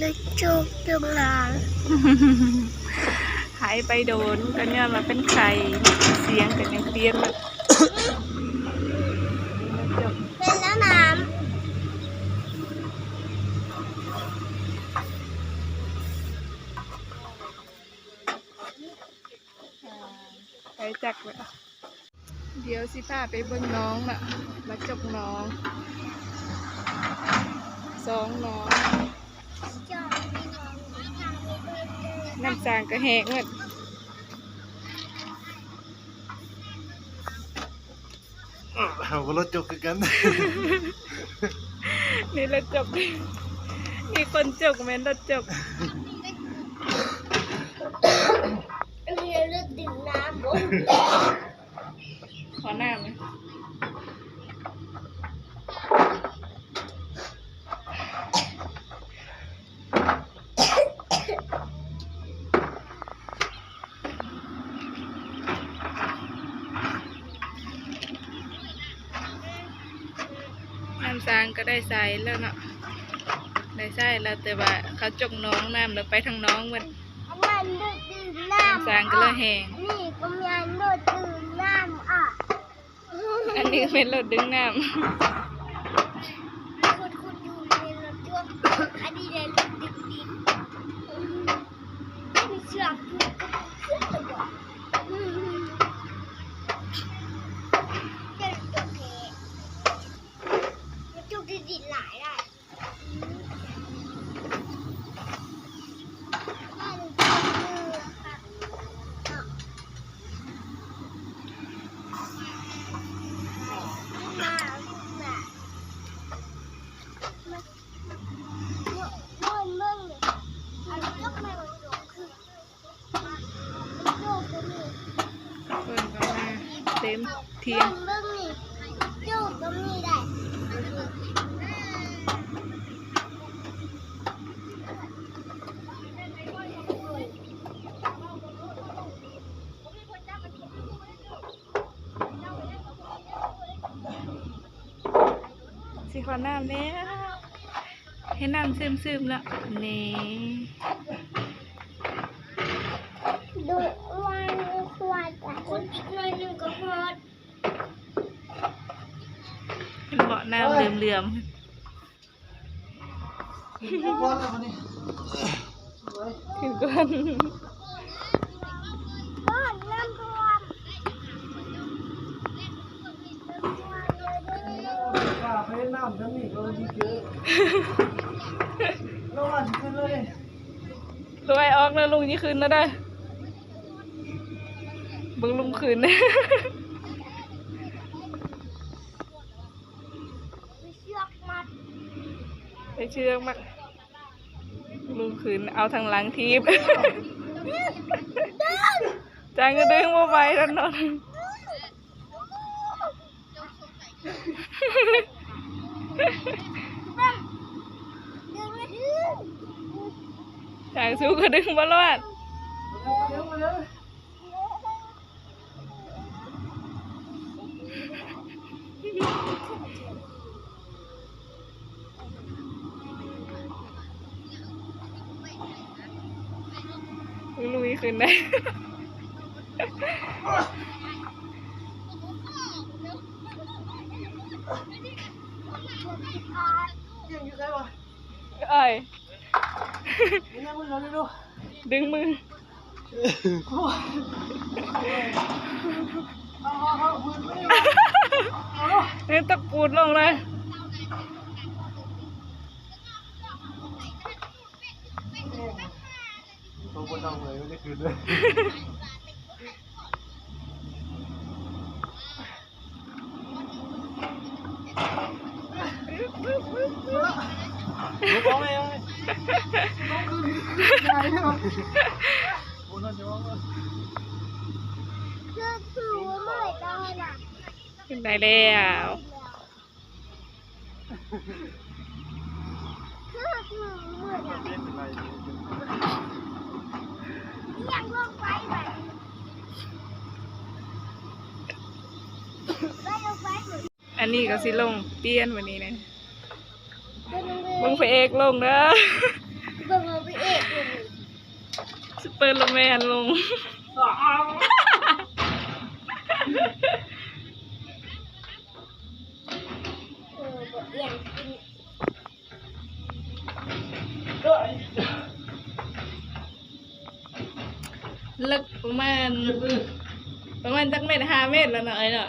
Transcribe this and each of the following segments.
เลยจุกจุกหลานหายไปโดนกันเนี่ยมาเป็นไข่เสียงกันยังเปลี่ยนเลยเป็นแล้วน้ำไปจักเลยเดี๋ยวสิพาไปเบิ่งน้องน่ะแล้วจบน้องสองน้อง น้องทางมีเบอร์เกอร์น้ำจางก็แหงหมดเอาก็รถจกคือกัน นี่เราจบมีคนจบแม่นเราจบอันนี้เลือดดื่มน้ำบนขอหน้าไหมน้ำจางก็ ได้ใส่แล้วเนาะได้ใส่แล้วแต่ว่าเขาจกน้องน้ำแล้วไปทางน้องมันอันนั้นเลือดดื่มน้ำน้ำจางก็เลยแหงนี่ก็มีอันเลือดดื่มน้ำอะอันนี้ก็เป็นรถดึงน้คุณคุณอยู่ในรถจ้วงอันนี้ในรถดิบดิบมีเชือกผูกกับเชือกอะอืมเจ้าตัวเพมันจุกดิดิดหลายได้ได้เลยจ้ะเออค่ะอะมามา มันมันมันเลยอันนี้ก็ไม่มันโดดคือมันโดดก็มีำเพิ่นก็มาเต็ม เทียมังนมันมีโดดก็มีได้สิขอน้ำแล้วให้น้ำซึมๆแล้วนี่ดูวันขวดอะคนอีกหน่อยหนึงก็พอด นเบาะน้ำเหลื่อมบอลแล้วคนนี้ๆขึ้นก่อนพอดน้ำท่วมว่าไปน้ำทั้งนี้ก็ดีเจอแล้วว่าจะขึ้นเลยรวยออกแล้วลุงยี่คืนแล้วได้อเบิ่งลุงคืนนะ เชื่องมากลุงคืนเอาทางหลังทีบจางก็ดึงมาไปแล้วนอนจางสู้ก็ดึงบอลวด เดี๋ยวมาเดี๋ยวลุยคืนได้ยังอยู่ไหนะเอ้ยดึงมือเนไม่ได้นี่ตะกูดลงเลย ตัวบนเอาเลยไม่ได้คืนเลยรู้ป้องคืนใหญ่ใช่ไหมโอ้นั่นจะว่าคือคือว่าเมื่อไหร่ตอนะขึ้นได้แล้วคือคือเมื่อไหร่ ไม่เป็นไร ยังลงไปแบบไม่ลงไปเหมื อนอันนี้ก็สิลงเปลี่ยนวันนี้นะเดินลงมึงพระเอกลงเด้อไปสเปอร์โลแมนลงเออบ่เอียงกินลึกประมาณประมาณจักเมตรห้าเมตรแล้วเนาะไอ้เนาะ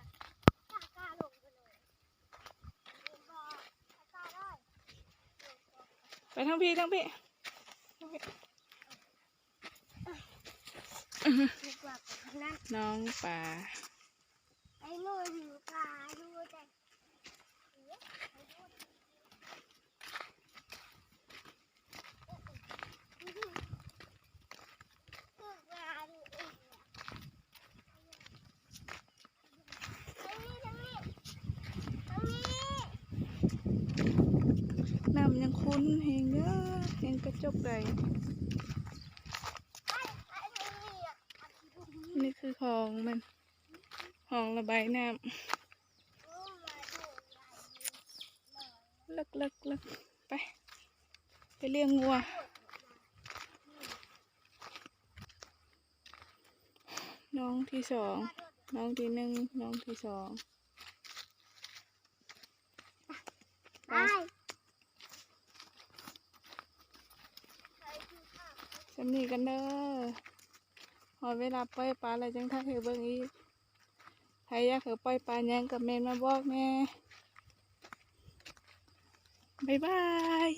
ากล้าลงไปเลยลงบ่กล้าได้ไปทั้งพี่ทั้งพี่ดีกว่าคนนั้นน้องปลา ไอ้โน่นอยู่กล้าดูแต่คือกล้าดูเองนะทางนี้ทางนี้ทางนี้น้ำยังคุ้นเฮงเด้อเฮงกระจกใด ไอ้ไอ้ทางนี้อะ นี่คือคลองมัน ห้องระบายน้ำเลิกเลิกเลิกไป ไปเลี้ยงวัว น้องที่สอง น้องที่หนึ่ง น้องที่สองไปสำนีกันเด้อหอเวลาไปปลาอะไรจังทักให้เบิ่งอีก ใครอยากเอปล่อยปลาแยงกับเมนมาบอกแม่ บ๊ายบาย